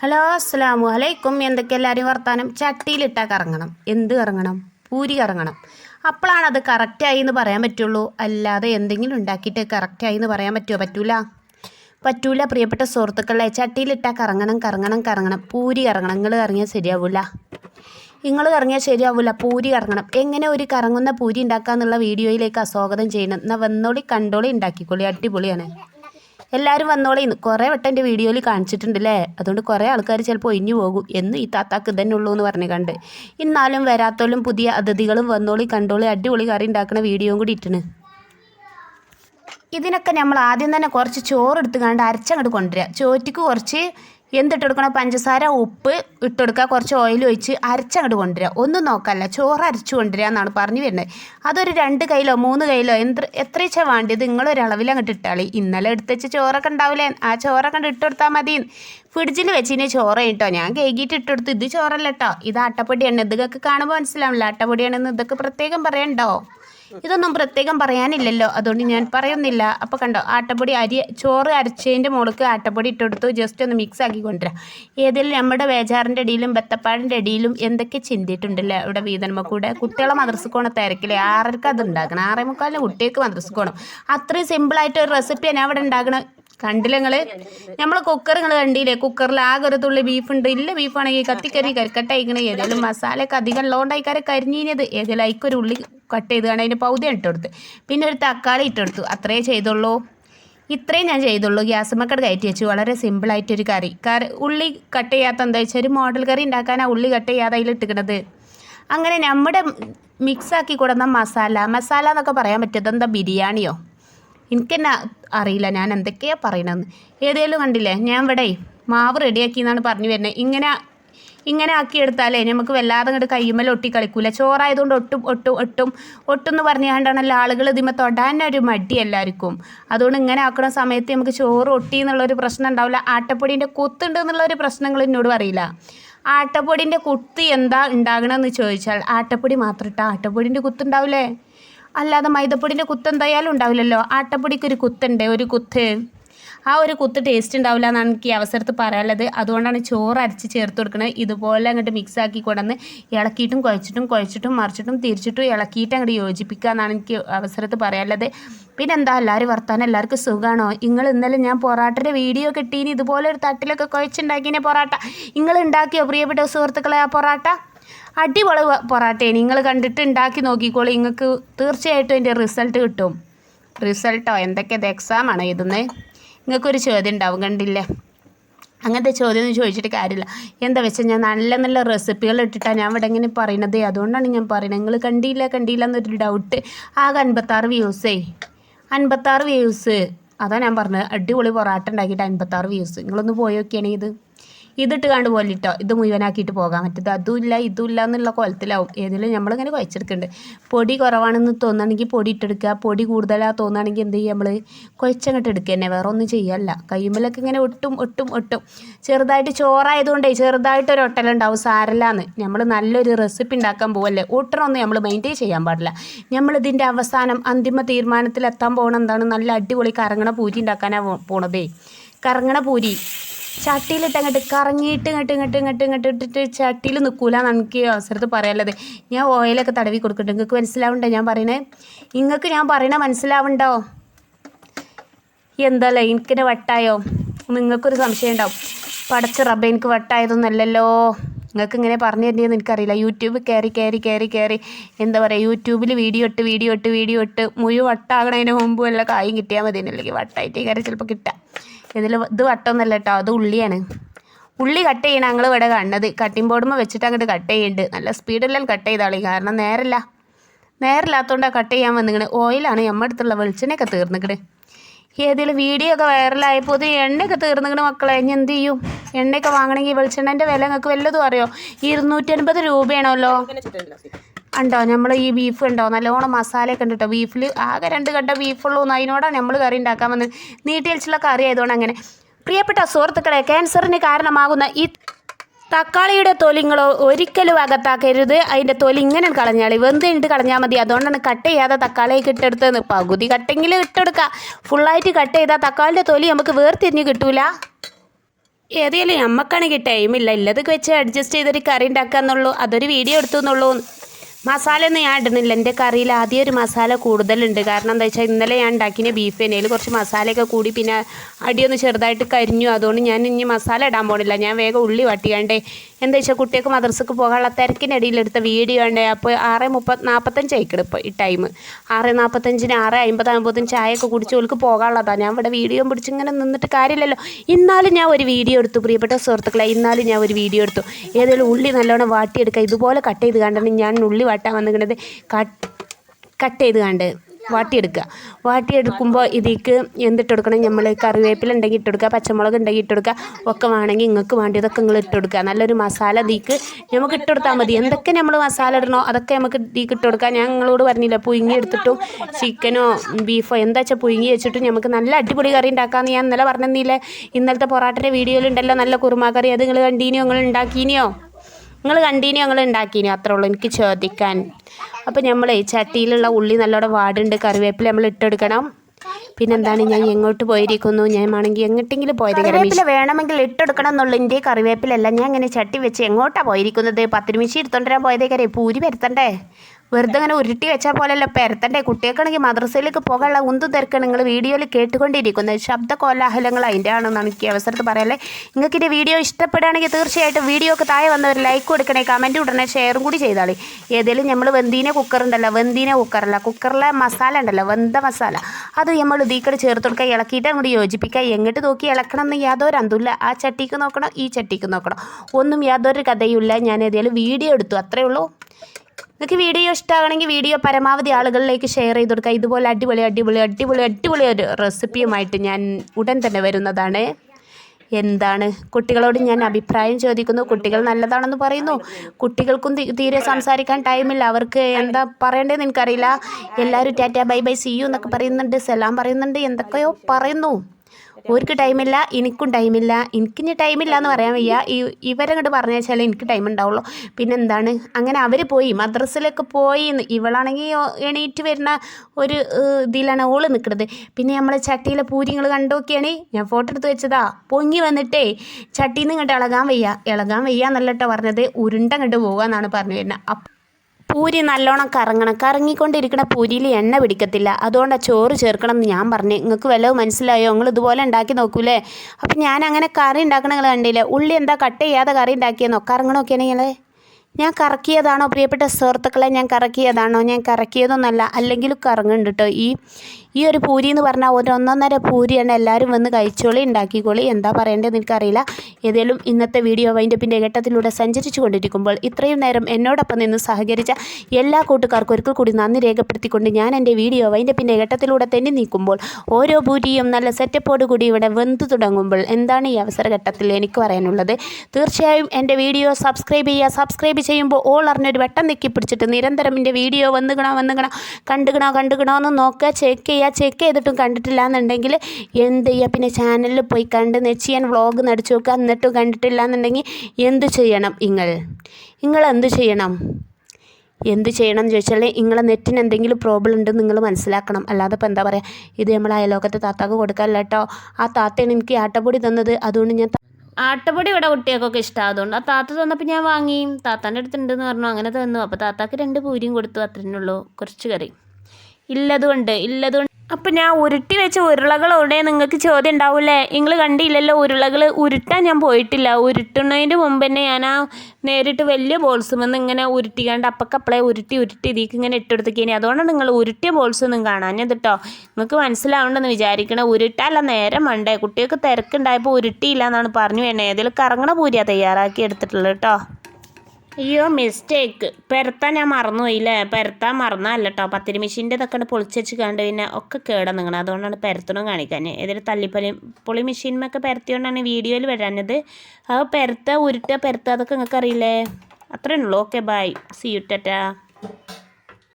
Hello അസ്സലാമു അലൈക്കും. എന്തൊക്കെ എല്ലാവരും വർത്താനം? ചട്ടിയിലിട്ടാൽ കറങ്ങണം. എന്ത് കറങ്ങണം? പൂരി കറങ്ങണം. അപ്പോഴാണ് അത് കറക്റ്റായി എന്ന് പറയാൻ പറ്റുള്ളൂ. അല്ലാതെ എന്തെങ്കിലും ഉണ്ടാക്കിയിട്ട് കറക്റ്റായി എന്ന് പറയാൻ പറ്റുമോ പറ്റൂല. പറ്റൂല. പ്രിയപ്പെട്ട സുഹൃത്തുക്കളെ ചട്ടിയിലിട്ടാൽ കറങ്ങണം കറങ്ങണം കറങ്ങണം. പൂരി കറങ്ങണം. നിങ്ങൾ കറങ്ങിയാൽ ശരിയാവില്ല നിങ്ങൾ കറങ്ങിയാൽ ശരിയാവില്ല പൂരി കറങ്ങണം. എങ്ങനെ ഒരു കറങ്ങുന്ന പൂരി ഉണ്ടാക്കാന്നുള്ള വീഡിയോയിലേക്ക് സ്വാഗതം ചെയ്യണം എന്നാൽ വന്നോളി കണ്ടോളി ഉണ്ടാക്കിക്കോളി. അടിപൊളിയാണ്. എല്ലാവരും വന്നോളേന്ന് കുറേ വട്ടം എന്റെ വീഡിയോയിൽ കാണിച്ചിട്ടുണ്ടല്ലേ? അതുകൊണ്ട് കുറേ ആൾക്കാർ ചിലപ്പോൾ ഒഴിഞ്ഞു പോകും. എന്ന് ഈ താത്താക്ക് ഇതന്നെ ഉള്ളൂ എന്ന് പറഞ്ഞു കണ്ട്. ഇന്നാലും വരാത്തോലും പുതിയ അതിഥികളും വന്നോളി കണ്ടോളി അടിപൊളി കറി ഉണ്ടാക്കുന്ന വീഡിയോയും കൂടി ഇട്ടിന്. ഇതിനൊക്കെ നമ്മൾ ആദ്യം തന്നെ കുറച്ച് ചോറ് എടുത്ത് കണ്ട് അരച്ചങ്ങോട്ട് കൊണ്ടുവരിക ചോറ്റിക്ക് കുറച്ച് എന്തിട്ട് കൊടുക്കണം പഞ്ചസാര ഉപ്പ് ഇട്ടെടുക്കുക കുറച്ച് ഓയിൽ ഒഴിച്ച് അരച്ചങ്ങോട്ട് കൊണ്ടുവരിക ഒന്നും നോക്കല്ല. ചോറ് അരച്ചു കൊണ്ടുവരിക എന്നാണ് പറഞ്ഞു വരുന്നത്. അതൊരു രണ്ട് കയ്യിലോ മൂന്ന് കയ്യിലോ എന്ത് എത്ര വെച്ചാൽ വേണ്ടിയത് അളവിൽ അങ്ങോട്ട് ഇട്ടാളി. ഇന്നലെ എടുത്തുവെച്ച് ചോറൊക്കെ ഉണ്ടാവില്ലേ? ആ ചോറൊക്കെ ഇട്ട് കൊടുത്താൽ മതി. ഫ്രിഡ്ജിൽ വെച്ച് ഇനി ചോറ് കേട്ടോ ഞാൻ കേക്കിയിട്ട് ഇട്ടെടുത്ത്. ഇത് ചോറല്ല കേട്ടോ ഇത് അട്ടപ്പൊടിയാണ് ഇതൊക്കെ കാണുമ്പോൾ മനസ്സിലാവില്ല. അട്ടപ്പൊടിയാണെന്ന് ഇതൊക്കെ പ്രത്യേകം പറയണ്ടോ? ഇതൊന്നും പ്രത്യേകം പറയാനില്ലല്ലോ. അതുകൊണ്ട് ഞാൻ പറയുന്നില്ല. അപ്പോൾ കണ്ടോ ആട്ടപ്പൊടി അരി ചോറ് അരച്ചതിന്റെ മുകൾക്ക് ആട്ടപ്പൊടി ഇട്ടെടുത്തു. ജസ്റ്റ് ഒന്ന് മിക്സ് ആക്കി കൊണ്ടുവരാം. ഏതെങ്കിലും നമ്മുടെ വേജാറിന്റെ അടിയിലും ബത്തപ്പാടിന്റെ അടിയിലും എന്തൊക്കെ ചിന്തിയിട്ടുണ്ടല്ലേ ഇവിടെ വീതന്മ കൂടെ കുട്ടികളെ മദ്രസക്കോണ കോണ തിരക്കില്ലേ ആറരക്ക് അത് ഉണ്ടാക്കണം? ആറേ മുക്കാലിന് കുട്ടികൾക്ക് മദ്രസക്കോണം. അത്രയും സിമ്പിൾ ആയിട്ട് ഒരു റെസിപ്പി ഞാൻ അവിടെ ഉണ്ടാക്കണം. കണ്ടില്ല നമ്മൾ നമ്മൾ കുക്കർ നിങ്ങൾ കണ്ടില്ലേ കുക്കറിൽ ആകെ ഒരു തുള്ളി ബീഫ് ഉണ്ട്. ഇല്ല ബീഫാണെങ്കിൽ കത്തിക്കറി കരിക്കട്ട അയക്കണേ. ഏതെങ്കിലും മസാലയൊക്കെ അധികം ലോണ്ടായിക്കാരെ കരിഞ്ഞീനത്. ഏതെങ്കിലും അയക്കൊരു ഉള്ളി കട്ട് ചെയ്ത് കാണാൻ അതിന്റെ പൗതി ഇട്ട് കൊടുത്ത്. പിന്നെ ഒരു തക്കാളി ഇട്ട് കൊടുത്തു. അത്രേ ചെയ്തുള്ളൂ. ഇത്രയും ഞാൻ ചെയ്തുള്ളൂ. ഗ്യാസ് മക്കട് കയറ്റി വെച്ചു. വളരെ സിമ്പിളായിട്ടൊരു കറി. കറി ഉള്ളി കട്ട് ചെയ്യാത്ത എന്താ വെച്ചാൽ ഒരു മോഡൽ കറി ഉണ്ടാക്കാനാണ് ഉള്ളി കട്ട് ചെയ്യാതെ അതിൽ അങ്ങനെ നമ്മുടെ മിക്സാക്കി കൊടുന്ന മസാല മസാല എന്നൊക്കെ പറയാൻ പറ്റുന്നത് എന്താ ബിരിയാണിയോ? എനിക്കെന്നാ അറിയില്ല. ഞാൻ എന്തൊക്കെയാണ് പറയണമെന്ന് ഏതേലും കണ്ടില്ലേ? ഞാൻ ഇവിടെ മാവ് റെഡിയാക്കി എന്നാണ് പറഞ്ഞു വരുന്നത്. ഇങ്ങനെ ഇങ്ങനെ ആക്കിയെടുത്താലേ നമുക്ക് വല്ലാതെ അങ്ങോട്ട് കയ്യുമ്മൽ ഒട്ടി കളിക്കൂല. ചോറായതുകൊണ്ട് ഒട്ടും ഒട്ടും ഒട്ടും ഒട്ടും എന്ന് പറഞ്ഞുകൊണ്ടാണല്ലോ ആളുകൾ തൊടാൻ ഒരു മടി എല്ലാവർക്കും അതുകൊണ്ട് ഇങ്ങനെ ആക്കുന്ന സമയത്ത് നമുക്ക് ചോറ് ഒട്ടി എന്നുള്ളൊരു പ്രശ്നം ഉണ്ടാവില്ല. ആട്ടപ്പൊടീന്റെ കുത്തുണ്ട് എന്നുള്ളൊരു പ്രശ്നങ്ങൾ എന്നോട് പറയില്ല. ആട്ടപ്പൊടിന്റെ കുത്ത് എന്താ ഉണ്ടാകണമെന്ന് ചോദിച്ചാൽ ആട്ടപ്പൊടി മാത്രം ഇട്ടാൽ ആട്ടപ്പൊടിന്റെ കുത്തുണ്ടാവില്ലേ അല്ലാതെ മൈദപ്പൊടിന്റെ കുത്ത് എന്തായാലും ഉണ്ടാവില്ലല്ലോ. ആട്ടപ്പൊടിക്ക് ഒരു കുത്തുണ്ട് ഒരു കുത്ത്. ആ ഒരു കുത്ത് ടേസ്റ്റ് ഉണ്ടാവില്ല എന്നാണ് എനിക്ക് ഈ അവസരത്ത് പറയാനുള്ളത്. അതുകൊണ്ടാണ് ചോറ് അരച്ച് ചേർത്ത് കൊടുക്കുന്നത് ഇതുപോലെ അങ്ങോട്ട് മിക്സ് ആക്കി കൊണ്ടുവന്ന് ഇളക്കിയിട്ടും കുഴച്ചിട്ടും കുഴച്ചിട്ടും മറിച്ചിട്ടും തിരിച്ചിട്ടും ഇളക്കിയിട്ട് അങ്ങോട്ട് യോജിപ്പിക്കുക എന്നാണ് എനിക്ക് അവസരത്ത് പറയാനുള്ളത്. പിന്നെ എന്താ എല്ലാവരും വർത്താനം എല്ലാവർക്കും സുഖമാണോ നിങ്ങൾ ഇന്നലെ ഞാൻ പൊറാട്ടയുടെ വീഡിയോ കിട്ടീനി ഇതുപോലെ ഒരു തട്ടിലൊക്കെ കുഴച്ചുണ്ടാക്കിയ പൊറാട്ട. നിങ്ങൾ ഉണ്ടാക്കിയോ പ്രിയപ്പെട്ട സുഹൃത്തുക്കളെ ആ പൊറാട്ട? അടിപൊളി പൊറാട്ടയാണ്. നിങ്ങൾ കണ്ടിട്ട് ഉണ്ടാക്കി നോക്കിക്കോളൂ. നിങ്ങൾക്ക് തീർച്ചയായിട്ടും അതിന്റെ റിസൾട്ട് കിട്ടും. റിസൾട്ടോ എന്തൊക്കെ? എക്സാമാണോ എഴുതുന്നത്? നിങ്ങൾക്കൊരു ചോദ്യം ഉണ്ടാവും കണ്ടില്ലേ? അങ്ങനത്തെ ചോദ്യം ഒന്നും ചോദിച്ചിട്ട് കാര്യമില്ല. എന്താ വെച്ചാൽ ഞാൻ നല്ല നല്ല റെസിപ്പികൾ ഇട്ടിട്ടാണ് ഞാൻ ഇവിടെ ഇങ്ങനെ പറയണത്. അതുകൊണ്ടാണ് ഞാൻ പറയുന്നത് നിങ്ങൾ കണ്ടില്ല കണ്ടില്ല എന്നൊരു ഡൗട്ട് ആകെ അൻപത്താറ് വ്യൂസേ അൻപത്താറ് വ്യൂസ് അതാണ് ഞാൻ പറഞ്ഞത്. അടിപൊളി പൊറാട്ട ഉണ്ടാക്കിയിട്ട് അൻപത്താറ് വ്യൂസ് നിങ്ങളൊന്ന് പോയി നോക്കിയാണെങ്കിൽ ഇത്. ഇതിട്ട് കണ്ട് പോലിട്ടോ. ഇത് മുഴുവനാക്കിയിട്ട് പോകാൻ പറ്റും അതുമില്ല ഇതുമില്ല എന്നുള്ള കോലത്തിലാവും. ഏതെങ്കിലും നമ്മളിങ്ങനെ കുഴച്ചെടുക്കുന്നുണ്ട് പൊടി കുറവാണെന്ന് തോന്നുകയാണെങ്കിൽ പൊടി ഇട്ടെടുക്കുക. പൊടി കൂടുതലാ തോന്നുകയാണെങ്കിൽ എന്ത് ചെയ്യുക നമ്മൾ കുഴച്ചങ്ങോട്ട് എടുക്കുക തന്നെ. വേറെ ഒന്നും ചെയ്യല്ല കയ്യുമ്പലൊക്കെ ഇങ്ങനെ ഒട്ടും ഒട്ടും ഒട്ടും. ചെറുതായിട്ട് ചോറായതുകൊണ്ടേ ചെറുതായിട്ടൊരു ഒട്ടലുണ്ടാവും. സാരല്ലാന്ന്. നമ്മൾ നല്ലൊരു റെസിപ്പി ഉണ്ടാക്കാൻ പോവല്ലേ? ഒട്ടണമൊന്നും നമ്മൾ മെയിന്റെയിൻ ചെയ്യാൻ പാടില്ല. നമ്മളിതിന്റെ അവസാനം അന്തിമ തീരുമാനത്തിൽ എത്താൻ പോകണം എന്താണ്? നല്ല അടിപൊളി കറങ്ങണ പൂരി ഉണ്ടാക്കാനാണ് പോണതേ. കറങ്ങണ പൂരി. ചട്ടിയിലിട്ട് അങ്ങോട്ട് കറങ്ങിയിട്ട് ഇങ്ങോട്ട് ഇങ്ങോട്ട് ഇങ്ങോട്ട് ഇങ്ങോട്ട് ഇട്ടിട്ട് ചട്ടിയിൽ നിൽക്കൂല എനിക്ക് അവസരത്ത് പറയാനുള്ളത്. ഞാൻ ഓയിലൊക്കെ തടവി കൊടുക്കട്ടെ. നിങ്ങൾക്ക് മനസ്സിലാവണ്ടോ ഞാൻ പറയണേ? നിങ്ങൾക്ക് ഞാൻ പറയണ മനസ്സിലാവണ്ടോ? എന്തല്ലേ? എനിക്കിനെ വട്ടായോ? നിങ്ങൾക്കൊരു സംശയം ഉണ്ടാവും പടച്ച റബ്ബ എനിക്ക് വട്ടായതൊന്നല്ലല്ലോ നിങ്ങൾക്ക് ഇങ്ങനെ പറഞ്ഞു തരുന്നതെന്ന് എനിക്കറിയില്ല. യൂട്യൂബ് കയറി കയറി കയറി കയറി എന്താ പറയുക യൂട്യൂബിൽ വീഡിയോ ഇട്ട് വീഡിയോ ഇട്ട് വീഡിയോ ഇട്ട് മുഴുവൻ വട്ടാകണതിന് മുമ്പ് വല്ല കായും കിട്ടിയാൽ മതി. അല്ലെങ്കിൽ വട്ടായിട്ട് കയറി ചിലപ്പോൾ കിട്ടാം. ഇതിൽ ഇത് വട്ടമൊന്നുമല്ല കേട്ടോ അത് ഉള്ളിയാണ്. ഉള്ളി കട്ട് ചെയ്യണം ഞങ്ങൾ ഇവിടെ കണ്ടത് കട്ടിംഗ് ബോർഡുമ്മ വെച്ചിട്ട് അങ്ങോട്ട് കട്ട് ചെയ്യുന്നുണ്ട് നല്ല സ്പീഡിലെല്ലാം കട്ട് ചെയ്താളി കാരണം നേരല്ല. നേരല്ലാത്തതുകൊണ്ടാണ് കട്ട് ചെയ്യാൻ വന്നിങ്ങനെ. ഓയിലാണ് നമ്മുടെ അടുത്തുള്ള വെളിച്ചെണ്ണയൊക്കെ തീർന്നിക്കണ്. ഏതെങ്കിലും വീഡിയോ ഒക്കെ വൈറലായപ്പോൾ ഇത് എണ്ണയൊക്കെ തീർന്നിങ്ങനെ മക്കളെ ഇനി എന്ത് ചെയ്യും? എണ്ണയൊക്കെ വാങ്ങണമെങ്കിൽ വെളിച്ചെണ്ണന്റെ വില നിങ്ങൾക്ക് വല്ലതും അറിയോ? ഇരുന്നൂറ്റി അൻപത് രൂപയാണല്ലോ. ഉണ്ടോ നമ്മൾ ഈ ബീഫ് ഉണ്ടോ നല്ലോണം മസാലയൊക്കെ ഉണ്ട് കേട്ടോ ബീഫിൽ ആകെ രണ്ട് കണ്ട ബീഫുള്ളൂ എന്ന് അതിനോടാണ് നമ്മൾ കറി ഉണ്ടാക്കാൻ വന്നത്. നീട്ടി വെച്ചുള്ള കറി ആയതുകൊണ്ട് അങ്ങനെ. പ്രിയപ്പെട്ട സുഹൃത്തുക്കളെ ക്യാൻസറിന് കാരണമാകുന്ന ഈ തക്കാളിയുടെ തൊലിങ്ങളോ ഒരിക്കലും അകത്താക്കരുത്. അതിന്റെ തൊലി ഇങ്ങനെ കളഞ്ഞാൽ വെന്ത് ഇട്ട് കളഞ്ഞാൽ മതി. അതുകൊണ്ടാണ് കട്ട് ചെയ്യാതെ തക്കാളിയൊക്കെ ഇട്ടെടുത്ത് പകുതി കട്ടെങ്കിലും ഇട്ടെടുക്കുക ഫുള്ളായിട്ട് കട്ട് ചെയ്താൽ തക്കാളിന്റെ തൊലി നമുക്ക് വേർതിരിഞ്ഞ് കിട്ടൂല. ഏതായാലും നമ്മക്കാണെങ്കിൽ ടൈമില്ല ഇല്ലതൊക്കെ വെച്ച് അഡ്ജസ്റ്റ് ചെയ്തൊരു കറി ഉണ്ടാക്കാന്നുള്ളൂ അതൊരു വീഡിയോ എടുത്തു എന്നുള്ളൂ. മസാല ഒന്നും ഞാൻ ഇടുന്നില്ല. എന്റെ കറിയിൽ ആദ്യം ഒരു മസാല കൂടുതലുണ്ട്. കാരണം എന്താ വെച്ചാൽ ഇന്നലെ ഞാൻ ഉണ്ടാക്കിയ ബീഫ് തന്നെ അതിൽ കുറച്ച് മസാലയൊക്കെ കൂടി പിന്നെ അടിയൊന്ന് ചെറുതായിട്ട് കരിഞ്ഞു. അതുകൊണ്ട് ഞാൻ ഇനി മസാല ഇടാൻ പോണില്ല. ഞാൻ വേഗം ഉള്ളി വട്ടിയാണ്ടേ എന്താ വെച്ചാൽ കുട്ടികൾക്ക് മദ്രസക്ക് പോകാനുള്ള തിരക്കിനിടയിലെടുത്ത വീഡിയോ ഉണ്ട് അപ്പോൾ ആറ് മുപ്പത് നാൽപ്പത്തഞ്ച് ആയിക്കിടും ഇപ്പോൾ ഈ ടൈം ആറ് നാൽപ്പത്തഞ്ചിന് ആറ് അമ്പതാകുമ്പോഴത്തേന് ചായയൊക്കെ കുടിച്ച് ഓൾക്ക് പോകാനുള്ളതാണ് ഞാൻ ഇവിടെ വീഡിയോ പിടിച്ച് ഇങ്ങനെ നിന്നിട്ട് കാര്യമില്ലല്ലോ. ഇന്നാലും ഞാൻ ഒരു വീഡിയോ എടുത്തു പ്രിയപ്പെട്ട സുഹൃത്തുക്കളെ. ഇന്നാലും ഞാൻ ഒരു വീഡിയോ എടുത്തു. ഏതെങ്കിലും ഉള്ളി നല്ലോണം വാട്ടിയെടുക്കുക ഇതുപോലെ കട്ട് ചെയ്ത് കണ്ടാണ് ഞാൻ ഉള്ളി വാട്ടാൻ വന്നിരിക്കുന്നത് കട്ട് കട്ട് ചെയ്ത് കണ്ട്. വാട്ടിയെടുക്കുക. വാട്ടിയെടുക്കുമ്പോൾ ഇതിലേക്ക് എന്തിട്ട് കൊടുക്കണം? നമ്മൾ കറിവേപ്പില ഉണ്ടെങ്കിൽ ഇട്ട് കൊടുക്കുക പച്ചമുളക് ഉണ്ടെങ്കിൽ ഇട്ട് കൊടുക്കുക ഒക്കെ വേണമെങ്കിൽ നിങ്ങൾക്ക് വേണ്ടിയതൊക്കെ നിങ്ങൾ ഇട്ട് കൊടുക്കുക. നല്ലൊരു മസാല ഇതിക്ക് നമുക്ക് ഇട്ട് കൊടുത്താൽ മതി. എന്തൊക്കെ നമ്മൾ മസാല ഇടണോ അതൊക്കെ നമുക്ക് ഇതിക്ക് ഇട്ട് ഞാൻ നിങ്ങളോട് പറഞ്ഞില്ല പുഴുങ്ങി എടുത്തിട്ടും ചിക്കനോ ബീഫോ എന്താ വെച്ചാൽ പുഴുങ്ങി വെച്ചിട്ടും നമുക്ക് നല്ല അടിപൊളി കറി ഉണ്ടാക്കാമെന്ന് ഞാൻ ഇന്നലെ പറഞ്ഞില്ലേ. ഇന്നലത്തെ പൊറാട്ടയുടെ വീഡിയോയിലുണ്ടല്ലോ നല്ല കുറുമാക്കറി കറി. അത് നിങ്ങൾ കണ്ടീനിയോ? നിങ്ങൾ ഉണ്ടാക്കീനിയോ? നിങ്ങൾ കണ്ടിന്യൂ ഞങ്ങൾ ഉണ്ടാക്കീനിയോ അത്രേ ഉള്ളൂ. എനിക്ക് ചോദിക്കാൻ. അപ്പോൾ നമ്മൾ ചട്ടിയിലുള്ള ഉള്ളി നല്ലോണം വാടുണ്ട്. കറിവേപ്പില നമ്മൾ ഇട്ടെടുക്കണം. പിന്നെന്താണ്? ഞാൻ എങ്ങോട്ട് പോയിരിക്കുന്നു? ഞാൻ ആണെങ്കിൽ എങ്ങോട്ടെങ്കിലും പോയത് കറിവേപ്പില വേണമെങ്കിൽ ഇട്ടെടുക്കണം എന്നുള്ള. എന്റെ കറിവേപ്പിലല്ല. ഞാൻ ഇങ്ങനെ ചട്ടി വെച്ച് എങ്ങോട്ടാണ് പോയിരിക്കുന്നത്? പത്തിരിമിശി എടുത്തോണ്ടിരാൻ പോയതേ കരേ. പൂരി വരുത്തണ്ടേ വെറുതെ അങ്ങനെ ഉരുട്ടി വെച്ചാൽ പോലല്ലോ. പെരത്തണ്ടേ കുട്ടികൾക്കാണെങ്കിൽ മദ്രസയിലേക്ക് പോകാനുള്ള ഉന്തു തിരക്കാണ് നിങ്ങൾ വീഡിയോയിൽ കേട്ടുകൊണ്ടിരിക്കുന്നത്. ശബ്ദ കോലാഹലങ്ങൾ അതിന്റെ ആണെന്നാണ് എനിക്ക് അവസരത്ത് പറയല്ലേ നിങ്ങൾക്ക് ഇതിന്റെ വീഡിയോ ഇഷ്ടപ്പെടുകയാണെങ്കിൽ തീർച്ചയായിട്ടും വീഡിയോ ഒക്കെ താഴെ വന്നവർ ലൈക്ക് കൊടുക്കണേ കമന്റ് ഉടനെ ഷെയറും കൂടി ചെയ്താളി. ഏതെങ്കിലും നമ്മൾ വെന്തീനെ കുക്കർ ഉണ്ടല്ലോ വെന്തീനെ കുക്കറല്ല കുക്കറിലെ മസാല ഉണ്ടല്ലോ വെന്ത മസാല അത് നമ്മൾ ദീക്കട് ചേർത്ത് കൊടുക്കുക ഇളക്കിയിട്ട് അങ്ങോട്ട് യോജിപ്പിക്കുക എങ്ങോട്ട് നോക്കി ഇളക്കണം എന്ന് യാതൊരു അന്തുമില്ല. ആ ചട്ടിക്ക് നോക്കണം ഈ ചട്ടിക്ക് നോക്കണം. ഒന്നും യാതൊരു കഥയുമില്ല. ഞാൻ ഏതെങ്കിലും വീഡിയോ എടുത്തു അത്രയേ ഉള്ളൂ. നിങ്ങൾക്ക് വീഡിയോ ഇഷ്ടമാണെങ്കിൽ വീഡിയോ പരമാവധി ആളുകളിലേക്ക് ഷെയർ ചെയ്ത് കൊടുക്കുക. ഇതുപോലെ അടിപൊളി അടിപൊളി അടിപൊളി അടിപൊളി ഒരു റെസിപ്പിയുമായിട്ട് ഞാൻ ഉടൻ തന്നെ വരുന്നതാണ്. എന്താണ്? കുട്ടികളോട് ഞാൻ അഭിപ്രായം ചോദിക്കുന്നു. കുട്ടികൾ നല്ലതാണെന്ന് പറയുന്നു. കുട്ടികൾക്കും തീരെ സംസാരിക്കാൻ ടൈമില്ല അവർക്ക് എന്താ പറയേണ്ടതെന്ന് എനിക്കറിയില്ല. എല്ലാവരും tata bye bye see you എന്നൊക്കെ പറയുന്നുണ്ട്. സലാം പറയുന്നുണ്ട്. എന്തൊക്കെയോ പറയുന്നു. ഓർക്ക് ടൈമില്ല എനിക്കും ടൈമില്ല. എനിക്കിനി ടൈമില്ല എന്ന് പറയാൻ വയ്യ. ഈ ഇവരങ്ങോട്ട് പറഞ്ഞു വെച്ചാൽ എനിക്ക് ടൈം ഉണ്ടാവുള്ളൂ പിന്നെ എന്താണ്? അങ്ങനെ അവർ പോയി. മദ്രസയിലൊക്കെ പോയി ഇവളാണെങ്കിൽ എണീറ്റ് വരുന്ന ഒരു ഇതിലാണ് ഓൾ നിൽക്കുന്നത് പിന്നെ നമ്മൾ ചട്ടിയിലെ പൂരിങ്ങൾ കണ്ടോക്കിയാണ് ഞാൻ ഫോട്ടോ എടുത്ത് വെച്ചതാ. പൊങ്ങി വന്നിട്ടേ ചട്ടിയിൽ നിന്ന് ഇങ്ങോട്ട് ഇളകാൻ വയ്യ. ഇളകാൻ വയ്യ എന്നല്ല പറഞ്ഞത്. ഉരുണ്ടങ്ങോട്ട് പോകുക എന്നാണ് പറഞ്ഞു വരുന്നത് അപ്പം പൂരി നല്ലോണം കറങ്ങണം. കറങ്ങിക്കൊണ്ടിരിക്കുന്ന പൂരിയിൽ എണ്ണ പിടിക്കത്തില്ല. അതുകൊണ്ടാണ് ചോറ് ചേർക്കണം എന്ന് ഞാൻ പറഞ്ഞു. നിങ്ങൾക്ക് വല്ലതും മനസ്സിലായോ? നിങ്ങൾ ഇതുപോലെ ഉണ്ടാക്കി നോക്കൂലേ? അപ്പം ഞാൻ അങ്ങനെ കറി ഉണ്ടാക്കണ നിങ്ങൾ കണ്ടില്ലേ? ഉള്ളി എന്താ കട്ട് ചെയ്യാതെ കറി ഉണ്ടാക്കിയെന്നോ? കറങ്ങണമൊക്കെയാണെങ്കിൽ ഞാൻ കറക്കിയതാണോ? പ്രിയപ്പെട്ട സുഹൃത്തുക്കളെ ഞാൻ കറക്കിയതാണോ? ഞാൻ കറക്കിയതൊന്നല്ല അല്ലെങ്കിൽ കറങ്ങുന്നുണ്ട് കേട്ടോ ഈ ഈ ഒരു പൂരി എന്ന് പറഞ്ഞാൽ ഒരു ഒന്നൊന്നര പൂരിയാണ് എല്ലാവരും വന്ന് കഴിച്ചോളി ഉണ്ടാക്കിക്കോളി. എന്താ പറയേണ്ടതെന്ന് എനിക്കറിയില്ല. ഏതായാലും ഇന്നത്തെ വീഡിയോ വൈൻഡപ്പിന്റെ ഘട്ടത്തിലൂടെ സഞ്ചരിച്ചു കൊണ്ടിരിക്കുമ്പോൾ ഇത്രയും നേരം എന്നോടൊപ്പം നിന്ന് സഹകരിച്ച എല്ലാ കൂട്ടുകാർക്കും ഒരിക്കൽ കൂടി നന്ദി രേഖപ്പെടുത്തിക്കൊണ്ട് ഞാൻ എന്റെ വീഡിയോ വൈൻഡപ്പിന്റെ ഘട്ടത്തിലൂടെ തന്നെ നീക്കുമ്പോൾ ഓരോ പൂരിയും നല്ല സെറ്റപ്പോട് കൂടി ഇവിടെ വെന്തു തുടങ്ങുമ്പോൾ എന്താണ് ഈ അവസരഘട്ടത്തിൽ എനിക്ക് പറയാനുള്ളത്? തീർച്ചയായും എന്റെ വീഡിയോ സബ്സ്ക്രൈബ് ചെയ്യുക. സബ്സ്ക്രൈബ് ചെയ്യുമ്പോൾ ഓൾ അറിഞ്ഞൊരു വെട്ടം നിക്കി പിടിച്ചിട്ട് നിരന്തരം എന്റെ വീഡിയോ വന്നുകണോ വന്നുകണോ കണ്ടുകണോ കണ്ടുകണോ എന്ന് നോക്കുക. ചെക്ക് ചെയ്യുക. ചെക്ക് ചെയ്തിട്ടും കണ്ടിട്ടില്ല എന്നുണ്ടെങ്കിൽ എന്ത് ചെയ്യുക പിന്നെ ചാനലിൽ പോയി കണ്ട് നെച്ചിയാൻ വ്ളോഗ് നടിച്ചു നോക്കുക എന്നിട്ടും കണ്ടിട്ടില്ല എന്നുണ്ടെങ്കിൽ എന്ത് ചെയ്യണം നിങ്ങൾ നിങ്ങൾ എന്ത് ചെയ്യണം? എന്ത് ചെയ്യണം എന്ന് ചോദിച്ചാൽ നിങ്ങളെ നെറ്റിന് എന്തെങ്കിലും പ്രോബ്ലം ഉണ്ടെന്ന് നിങ്ങൾ മനസ്സിലാക്കണം. അല്ലാതെ ഇപ്പോൾ എന്താ പറയുക ഇത് നമ്മൾ അയലോകത്തെ താത്താക്ക് കൊടുക്കാനല്ല കേട്ടോ ആ താത്തയാണ് എനിക്ക് ആട്ടപ്പൊടി തന്നത്. അതുകൊണ്ട് ഞാൻ ആട്ടപ്പൊടി ഇവിടെ കുട്ടികൾക്കൊക്കെ ഇഷ്ടമാണ് ആ താത്ത തന്നപ്പോൾ ഞാൻ വാങ്ങി. താത്താന്റെ അടുത്തുണ്ടെന്ന് പറഞ്ഞു. അങ്ങനെ തന്നു. അപ്പോൾ താത്താക്ക് രണ്ട് പൂരിയും കൊടുത്തു. അത്രേ ഉള്ളൂ. കുറച്ച് കറി. ഇല്ലതുകൊണ്ട് ഇല്ലതുകൊണ്ട് അപ്പം ഞാൻ ഉരുട്ടി വെച്ച ഉരുളകളോടെ നിങ്ങൾക്ക് ചോദ്യം ഉണ്ടാവില്ലേ? നിങ്ങൾ കണ്ടില്ലല്ലോ ഉരുളകൾ ഉരുട്ടാൻ ഞാൻ പോയിട്ടില്ല. ഉരുട്ടുന്നതിന്റെ മുമ്പ് തന്നെ ഞാൻ ആ നേരിട്ട് വലിയ ബോൾസ് വന്ന് ഇങ്ങനെ ഉരുട്ടിക്കാണ്ട് അപ്പക്കപ്പളെ ഉരുട്ടി ഉരുട്ടി ഇതിക്ക് ഇങ്ങനെ ഇട്ടെടുത്തേക്കിനി അതുകൊണ്ടാണ് നിങ്ങൾ ഉരുട്ടിയ ബോൾസ് ഒന്നും കാണാഞ്ഞത് കേട്ടോ നിങ്ങൾക്ക് മനസ്സിലാവണ്ടെന്ന് വിചാരിക്കണം ഉരുട്ടാല്ല നേരം വേണ്ടേ കുട്ടികൾക്ക് തിരക്കുണ്ടായപ്പോൾ ഉരുട്ടിയില്ല എന്നാണ് പറഞ്ഞു വേണേ ഏതെങ്കിലും കറങ്ങണ പൂരിയാണ് തയ്യാറാക്കി എടുത്തിട്ടുള്ളത് കേട്ടോ അയ്യോ മിസ്റ്റേക്ക് പെരത്താൻ ഞാൻ മറന്നുപോയില്ലേ? പെരത്താൻ മറന്നല്ല കേട്ടോ പത്തിരി മെഷീന്റെ ഇതൊക്കെ പൊളിച്ച് വെച്ച് കണ്ട് പിന്നെ ഒക്കെ കേടാ നിങ്ങൾ അതുകൊണ്ടാണ് പെരത്തണം കാണിക്കാൻ ഏതൊരു തല്ലിപ്പൊലി പൊളി മെഷീനുമൊക്കെ പെരത്തിയോണ്ടാണ് വീഡിയോയിൽ വരാഞ്ഞത്. അത് പെരത്ത ഉരുട്ടുക പെരത്ത അതൊക്കെ നിങ്ങൾക്ക് അറിയില്ലേ അത്രേ ഉള്ളൂ ഓക്കെ ബൈ സി ടാറ്റാ.